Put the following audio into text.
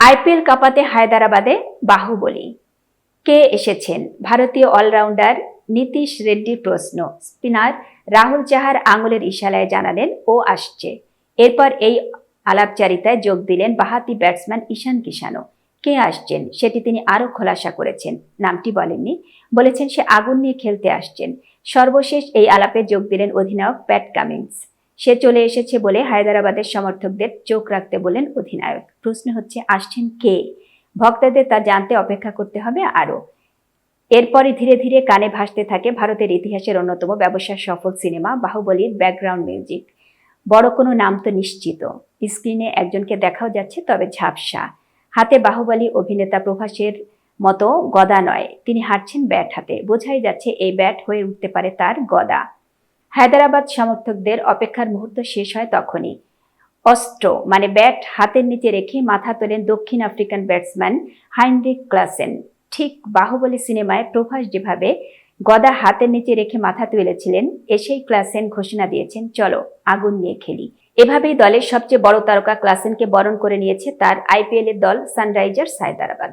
IPL কাপাতে হায়দ্রাবাদে বাহুবলী। কে এসেছেন? ভারতীয় অলরাউন্ডার নীতিশ রেড্ডির প্রশ্ন। স্পিনার রাহুল চাহার আঙুলের ইশারায় জানালেন, ও আসছে। এরপর এই আলাপচারিতায় যোগ দিলেন বাহাতি ব্যাটসম্যান ঈশান কিষানও। কে আসছেন? সেটি তিনি আরও খোলাসা করেছেন। নামটি বলেননি। বলেছেন, সে আগুন নিয়ে খেলতে আসছেন। সর্বশেষ এই আলাপে যোগ দিলেন অধিনায়ক প্যাট কামিন্স। সে চলে এসেছে বলে হায়দ্রাবাদের সমর্থকদের চোখ রাখতে বলেন অধিনায়ক। প্রশ্ন হচ্ছে, আসছেন কে? ভক্তদের তা জানতে অপেক্ষা করতে হবে আরও। এরপরই ধীরে ধীরে কানে ভাসতে থাকে ভারতের ইতিহাসের অন্যতম ব্যবসার সফল সিনেমা বাহুবলীর ব্যাকগ্রাউন্ড মিউজিক। বড় কোনো নাম তো নিশ্চিত। স্ক্রিনে একজনকে দেখাও যাচ্ছে, তবে ঝাপসা। হাতে বাহুবলী অভিনেতা প্রভাসের মতো গদা নয়, তিনি হাঁটছেন ব্যাট হাতে। বোঝাই যাচ্ছে, এই ব্যাট হয়ে উঠতে পারে তার গদা। হায়দ্রাবাদ সমর্থকদের অপেক্ষার মুহূর্ত শেষ হয় তখনই। অস্ত্র মানে ব্যাট, হাতের নিচে রেখে মাথা তোলেন দক্ষিণ আফ্রিকান ব্যাটসম্যান হাইনরিক ক্লাসেন। ঠিক বাহুবলী সিনেমায় প্রভাস যেভাবে গদা হাতের নিচে রেখে মাথা তুলেছিলেন, এসেই ক্লাসেন ঘোষণা দিয়েছেন, চলো, আগুন নিয়ে খেলি। এভাবেই দলের সবচেয়ে বড় তারকা ক্লাসেনকে বরণ করে নিয়েছে তার আইপিএল এর দল সানরাইজার্স হায়দ্রাবাদ।